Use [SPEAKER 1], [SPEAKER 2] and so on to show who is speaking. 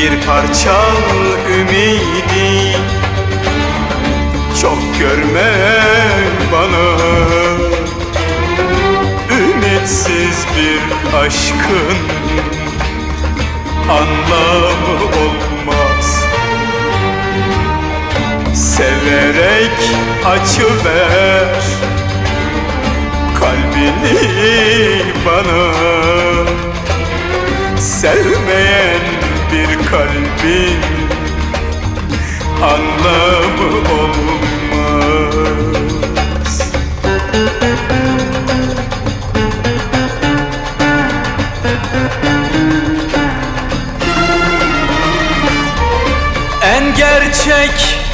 [SPEAKER 1] bir parça ümidi. Çok görme bana. Ümitsiz bir aşkın anlamı olmaz. Severek açıver kalbini bana. Sevmeyen kalbin anlamı olmaz. En gerçek